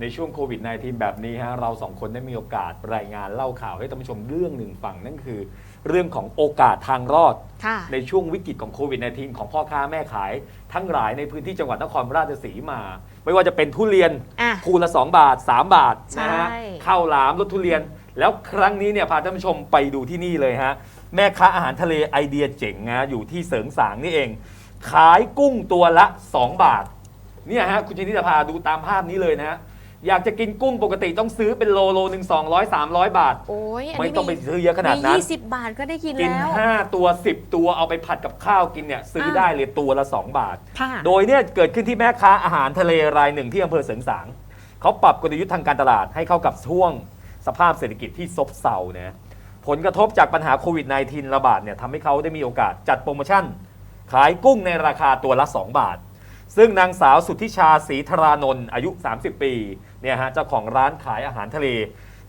ในช่วงโควิด -19 แบบนี้ฮะเราสองคนได้มีโอกาสรายงานเล่าข่าวให้ท่านผู้ชมเรื่องหนึ่งฟังนั่นคือ เรื่องของโอกาสทางรอด ค่ะ ในช่วงวิกฤตของโควิด -19 ของพ่อค้าแม่ขาย ทั้งหลายในพื้นที่จังหวัดนครราชสีมา ไม่ว่าจะเป็นทุเรียนอะ คูละ 2 บาท 3 บาทนะฮะใช่ ข้าวหลามรสทุเรียน แล้วครั้งนี้เนี่ยพาท่านผู้ชมไปดูที่นี่เลยฮะแม่ค้าอาหารทะเลไอเดียเจ๋งนะอยู่ที่เสริงสางนี่เอง ขายกุ้งตัวละ 2 บาท เนี่ยฮะคุณชินิตาพาดูตามภาพนี้เลยนะฮะ อยากจะกินกุ้งปกติต้องซื้อเป็นโลโลหนึ่งสองร้อยสามร้อยบาท โอ้ยอันไม่นี้ต้องไปซื้อเยอะขนาดนั้น มี20 บาทก็ได้กินกิน แล้ว 5 ตัว 10 ตัวเอาไปผัดกับข้าวกินเนี่ย ซื้ออ่า ได้เลยตัวละ 2 บาท ค่ะ โดยเนี่ยเกิดขึ้นที่แม่ค้าอาหารทะเลรายหนึ่งที่อำเภอเสริงสางเขาปรับกลยุทธ์ทางการตลาดให้เข้ากับช่วงสภาพเศรษฐกิจที่ซบเซานะผลกระทบจากปัญหาโควิด -19 ระบาดเนี่ยทำให้เขาได้มีโอกาสจัดโปรโมชั่น ขายกุ้งในราคาตัวละ 2 บาท ซึ่งนางสาวสุทธิชาศรีธารานนท์อายุ 30 ปีเนี่ยฮะเจ้าของร้านขายอาหารทะเล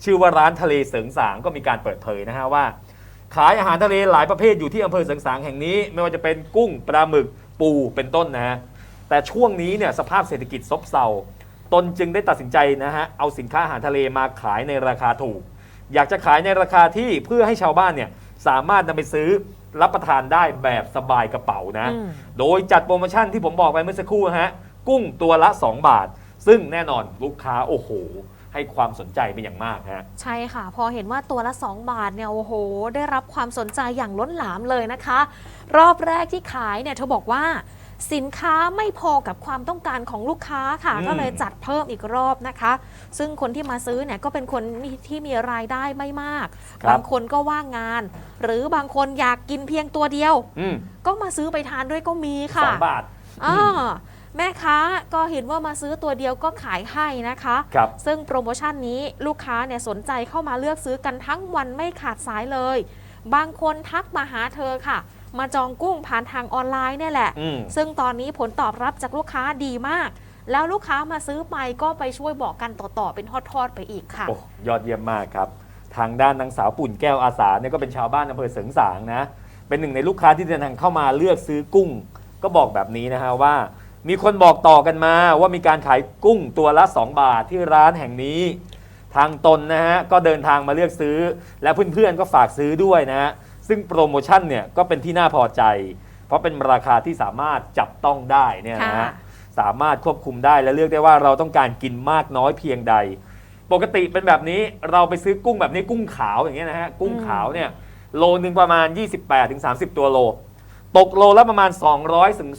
ชื่อว่าร้านทะเลเสริงสางก็มีการเปิดเผยนะฮะว่า ขายอาหารทะเลหลายประเภทอยู่ที่อำเภอเสริงสางแห่งนี้ ไม่ว่าจะเป็นกุ้งปลาหมึกปูเป็นต้นนะฮะแต่ช่วงนี้เนี่ยสภาพเศรษฐกิจซบเซาตนจึงได้ตัดสินใจนะฮะเอาสินค้าอาหารทะเลมาขายในราคาถูก อยากจะขายในราคาที่เพื่อให้ชาวบ้านเนี่ยสามารถนำไปซื้อ รับประทานได้แบบสบายกระเป๋านะอืมโดยจัดโปรโมชั่นที่ผมบอกไปเมื่อสักครู่ฮะ กุ้งตัวละ 2 บาท ซึ่งแน่นอนลูกค้าโอ้โห ให้ความสนใจเป็นอย่างมากฮะ ใช่ค่ะ พอเห็นว่าตัวละ 2 บาทเนี่ยโอ้โห ได้รับความสนใจอย่างล้นหลามเลยนะคะ รอบแรกที่ขายเนี่ยเธอบอกว่า สินค้าไม่พอกับความต้องการของลูกค้าค่ะอืมก็เลยจัดเพิ่มอีกรอบนะคะ ซึ่งคนที่มาซื้อเนี่ยก็เป็นคนที่มีรายได้ไม่มาก บางคนก็ว่างงาน หรือบางคนอยากกินเพียงตัวเดียวอืมก็มาซื้อไปทานด้วยก็มีสค่ะองบาทอ่าแม่ค้าก็เห็นว่ามาซื้อตัวเดียวก็ขายให้นะคะครับซึ่งโปรโมชั่นนี้ลูกค้าเนี่ยสนใจเข้ามาเลือกซื้อกันทั้งวันไม่ขาดสายเลย บางคนทักมาหาเธอค่ะ มาจองกุ้งผ่านทางออนไลน์เนี่ยแหละอืมซึ่งตอนนี้ผลตอบรับจากลูกค้าดีมาก แล้วลูกค้ามาซื้อไปก็ไปช่วยบอกกันต่อๆเป็นทอดๆไปอีกค่ะโอ้ยอดเยี่ยมมากครับ ทางด้านนางสาวปุ่นแก้วอาสาเนี่ยก็เป็นชาวบ้านอำเภอเสริงสางนะ เป็นหนึ่งในลูกค้าที่เดินทางเข้ามาเลือกซื้อกุ้ง ก็บอกแบบนี้นะฮะว่ามีคนบอกต่อกันมาว่ามีการขายกุ้งตัวละ 2 บาทที่ร้านแห่งนี้ ทางตนนะฮะก็เดินทางมาเลือกซื้อ และเพื่อนๆก็ฝากซื้อด้วยนะฮะ ซึ่งโปรโมชั่นเนี่ยก็เป็นที่น่าพอใจ เพราะเป็นราคาที่สามารถจับต้องได้เนี่ยนะฮะค่ะ สามารถควบคุมได้และเลือกได้ว่าเราต้องการกินมากน้อยเพียงใด ปกติเป็นแบบนี้เราไปซื้อกุ้งแบบนี้กุ้งขาวอย่างเงี้ยนะฮะกุ้งขาวเนี่ยโลนึงประมาณ 28-30 ตัวโล ตกโลละประมาณ 200ถึง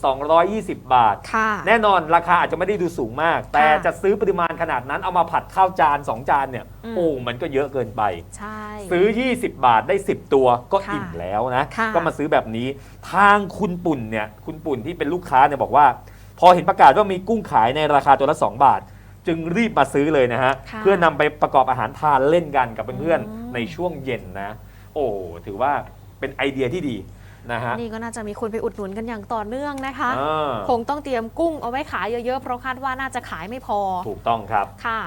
220 บาท ค่ะ แน่นอนราคาอาจจะไม่ได้ดูสูงมาก แต่ค่ะจะซื้อปริมาณขนาดนั้นเอามาผัดข้าวจาน 2 จานเนี่ย อืม โอ้ มันก็เยอะเกินไป ใช่ ซื้อ 20 บาทได้ 10 ตัวก็ค่ะอิ่มแล้วนะ ค่ะ ก็มาซื้อแบบนี้ ทางคุณปุ่นเนี่ย คุณปุ่นที่เป็นลูกค้าเนี่ยบอกว่า พอเห็นประกาศว่ามีกุ้งขายในราคาตัวละ 2 บาท จึงรีบมาซื้อเลยนะฮะ ค่ะเพื่อนำไปประกอบอาหารทานเล่นกันกับเพื่อนอืม ๆในช่วงเย็นนะ โอ้ ถือว่าเป็นไอเดียที่ดี นะฮะนี่ก็น่าจะมีคนไปอุดหนุนกันอย่างต่อเนื่องนะคะอ่าคงต้องเตรียมกุ้งเอาไว้ขายเยอะๆ เพราะคาดว่าน่าจะขายไม่พอ ถูกต้องครับ ค่ะ